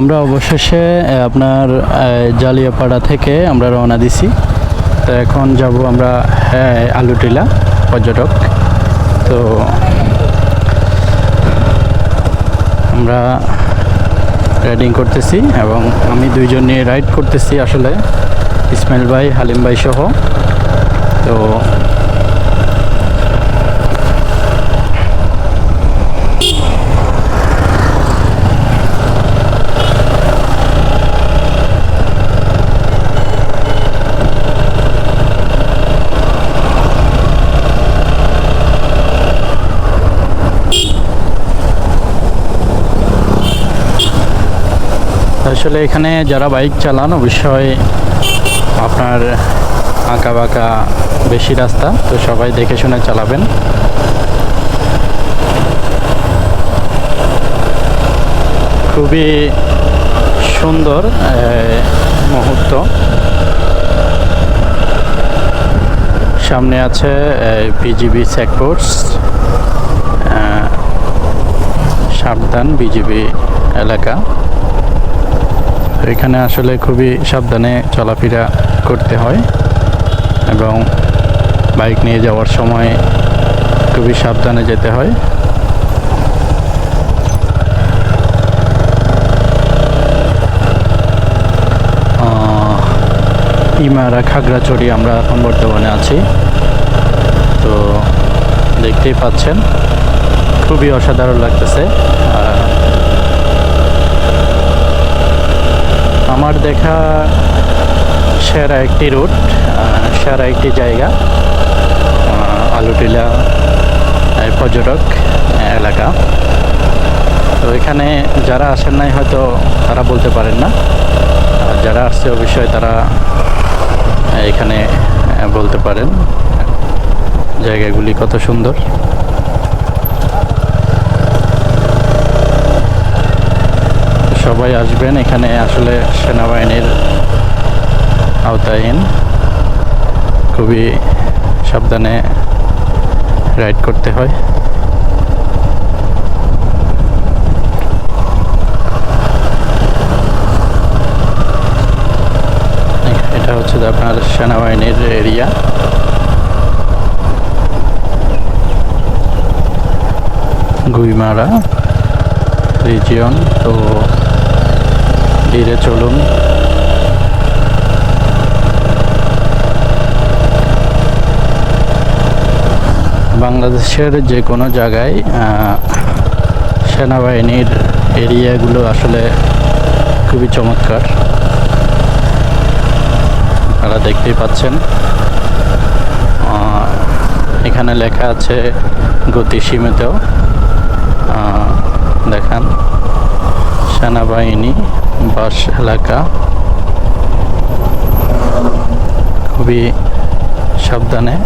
আমরা অবশেষে আপনার জালিয়াপাড়া থেকে আমরা রওনা দিছি। তো এখন যাব আমরা হ্যাঁ আলুটিলা পর্যটক। তো আমরা রাইডিং করতেছি এবং আমি দুইজন নিয়ে রাইড করতেছি আসলে, ইসমাইল ভাই, হালিম ভাই সহ। তো আসলে এখানে যারা বাইক চালান, অবশ্যই আপনার আঁকা বাঁকা বেশি রাস্তা, তো সবাই দেখে শুনে চালাবেন। খুবই সুন্দর মুহূর্ত। সামনে আছে বিজিবি চেকপোস্ট সাবধান বিজিবি এলাকা। এখানে আসলে খুবই সাবধানে চলাফেরা করতে হয় এবং বাইক নিয়ে যাওয়ার সময় খুবই সাবধানে যেতে হয়। ইমারা খাগড়াচড়ি আমরা এখন বর্তমানে আছি। তো দেখতেই পাচ্ছেন, খুবই অসাধারণ লাগতেছে। আর আমার দেখা সেরা একটি রুট সেরা একটি জায়গা আলুটিলা পর্যটক এলাকা। তো এখানে যারা আসেন নাই হয়তো তারা বলতে পারেন না। যারা আসছে অবশ্যই তারা এখানে বলতে পারেন জায়গাগুলি কত সুন্দর। সবাই আসবেন। এখানে আসলে সেনাবাহিনীর আওতায়হীন খুবই সাবধানে রাইড করতে হয়। এটা হচ্ছে আপনার সেনাবাহিনীর এরিয়া। গুইমারা রিজিয়ন তো ধীরে চলুন। বাংলাদেশের যে কোনো জায়গায় সেনাবাহিনীর এরিয়াগুলো আসলে খুবই চমৎকার। আপনারা দেখতেই পাচ্ছেন এখানে লেখা আছে গতি সীমিত। দেখান, সেনাবাহিনী বাস এলাকা। খুবই সাবধানে।